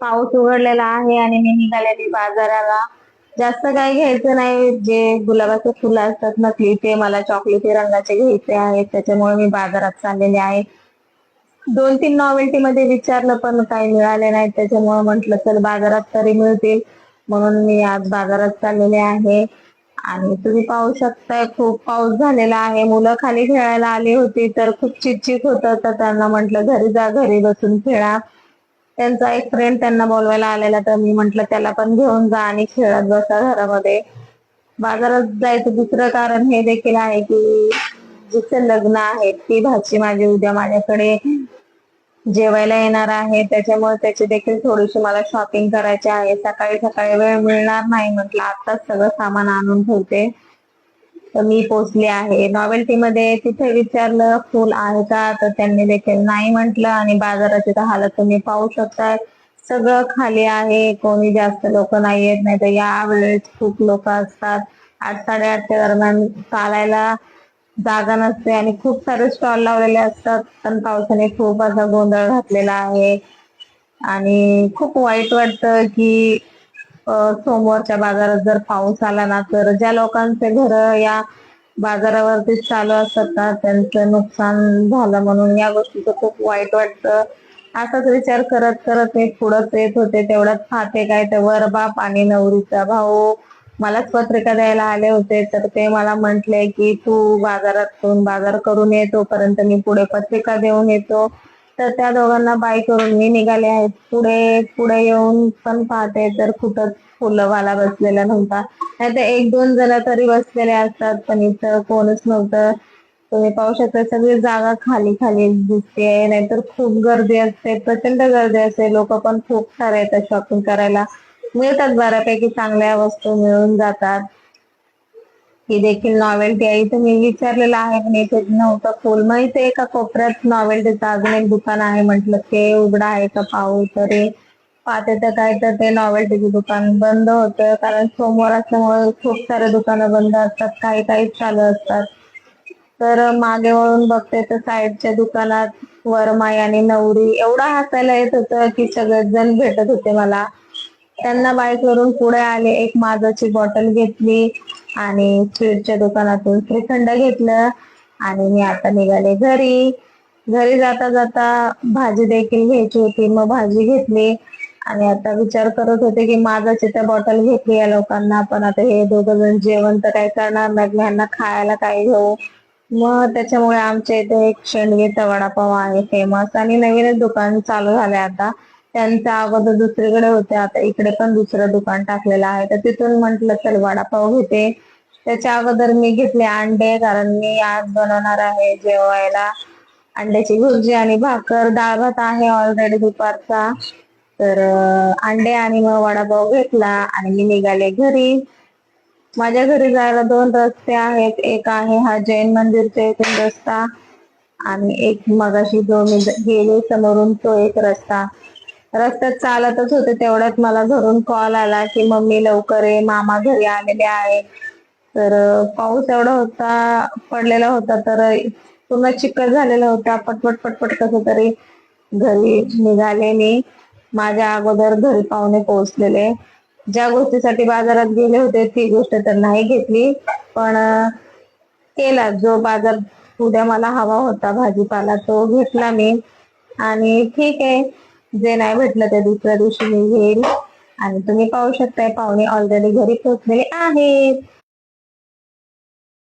पाऊस उघडलेला आहे आणि मी निघालेली बाजाराला. जास्त काही घ्यायचं नाही. जे गुलाबाचे फुलं असतात नकली ते मला चॉकलेटी रंगाचे घ्यायचे आहेत. त्याच्यामुळे मी बाजारात चाललेले आहे. दोन तीन नॉवेल्टी मध्ये विचारलं पण काही मिळाले नाही. त्याच्यामुळे म्हंटल चल बाजारात तरी मिळतील. म्हणून मी आज बाजारात चाललेले आहे. आणि तुम्ही पाहू शकताय खूप पाऊस झालेला आहे. मुलं खाली खेळायला आली होती तर खूप चिकचिक होत. तर त्यांना म्हंटल घरी जा घरी बसून खेळा. त्यांचा एक फ्रेंड त्यांना बोलवायला आलेला तर मी म्हंटल त्याला पण घेऊन जा आणि खेळत बसा घरामध्ये. बाजारात जायचं दुसरं कारण हे देखील आहे की जिचं लग्न आहे ती भाची माझी उद्या माझ्याकडे जेवायला येणार आहे. त्याच्यामुळे त्याची देखील थोडीशी मला शॉपिंग करायची आहे. सकाळी सकाळी वेळ मिळणार नाही म्हटलं आताच सगळं सामान आणून ठेवते. मी पोचले आहे. नॉवेल्टी मध्ये तिथे विचारलं फुल आहे का? तर त्यांनी देखील नाही म्हटलं आणि बाजाराची तर हालत तुम्ही पाहू शकता सगळं खाली आहे. कोणी जास्त लोक नाही येत नाही तर यावेळेस खूप लोक असतात. आठ साडेआठच्या दरम्यान चालायला जागा नसते आणि खूप सारे स्टॉल लावलेले असतात. पण पावसाने खूप असा गोंधळ घातलेला आहे. आणि खूप वाईट वाटतं की सोमवारच्या बाजारात जर पाऊस आला ना तर ज्या लोकांचे घर या बाजारावरती चालू असतात ना त्यांचं नुकसान झालं म्हणून या गोष्टीचं खूप वाईट वाटतं. असाच विचार करत करत मी पुढंच येत होते तेवढ्यात फाते काय तर वर बाप आणि नवरीचा भाऊ. मलाच पत्रिका द्यायला आले होते तर ते मला म्हंटले की तू बाजारातून बाजार करून ये तोपर्यंत मी पुढे पत्रिका देऊन येतो. तर त्या दोघांना बाय करून मी निघाले आहेत पुढे पुढे येऊन पण पाहते तर कुठंच फुलंवाला बसलेला नव्हता. नाही तर एक दोन जण तरी बसलेले असतात पण इथं कोणच नव्हतं. तुम्ही पाहू शकता सगळी जागा खाली खाली दिसते नाहीतर खूप गर्दी असते प्रचंड गर्दी असते. लोक पण खूप सारे येतात शॉपिंग करायला. मिळतात बऱ्यापैकी चांगल्या वस्तू मिळून जातात. ही देखील नॉवेल्टी आहे. इथे मी विचारलेलं आहे पण इथे नव्हतं फुल मग इथे एका कोपऱ्यात नॉवेल्टीचं अजून एक दुकान आहे. म्हटलं ते उघडं आहे का पाहू. तरी पाहते तर काय तर ते नॉवेल्टीचं दुकान बंद होतं. कारण सोमवार असल्यामुळे खूप सारे दुकानं बंद असतात. काही काही चालू असतात. तर मागे वळून बघते तर साईडच्या दुकानात वरमाई आणि नवरी एवढा हसायला येत होतं की सगळेजण भेटत होते मला. त्यांना बाईक वरून पुढे आले. एक माझाची बॉटल घेतली. आणि स्वीटच्या दुकानातून श्रीखंड घेतलं आणि मी आता निघाले घरी. घरी जाता जाता भाजी देखील घ्यायची होती मग भाजी घेतली. आणि आता विचार करत होते की माझा चित्र बॉटल घेतली या लोकांना पण आता हे दोघं जण जेवण तर काही करणार नाही ह्यांना खायला काय घेऊ. मग त्याच्यामुळे आमच्या इथे एक शेंडगेचा वडापाव आहे फेमस आणि नवीनच दुकान चालू झालंय आता. त्यांच्या अगोदर दुसरीकडे होते. आता इकडे पण दुसरं दुकान टाकलेलं आहे. तर तिथून म्हंटल चल वडापाव घेते. त्याच्या अगोदर मी घेतले अंडे कारण मी आज बनवणार आहे जेवायला. अंड्याची भुर्जी आणि भाकर डाळ भात आहे ऑलरेडी दुपारचा. तर अंडे आणि मग वडापाव घेतला आणि मी निघाले घरी. माझ्या घरी जायला दोन रस्ते आहेत. एक आहे हा जैन मंदिरचा इथून रस्ता आणि एक मगाशी जो मी गेले समोरून तो एक रस्ता. रस्त्यात चालतच होते तेवढ्यात मला घरून कॉल आला की मम्मी लवकर ये मामा घरी आलेले आहे तर पाऊस एवढा होता पडलेला होता तर पूर्ण चिखल झालेला होता पटपट पटपट कसं तरी घरी निघाले मी. माझ्या अगोदर घरी पाहुणे पोहोचलेले. ज्या गोष्टीसाठी बाजारात गेले होते ती गोष्ट तर नाही घेतली पण केला. जो बाजार उद्या मला हवा होता भाजीपाला तो घेतला मी. आणि ठीक आहे. जे नाही भेटलं ते दुसऱ्या दिवशी मी घेईल. आणि तुम्ही पाहू शकताय पाहुणे ऑलरेडी घरी पोहोचलेले आहेत.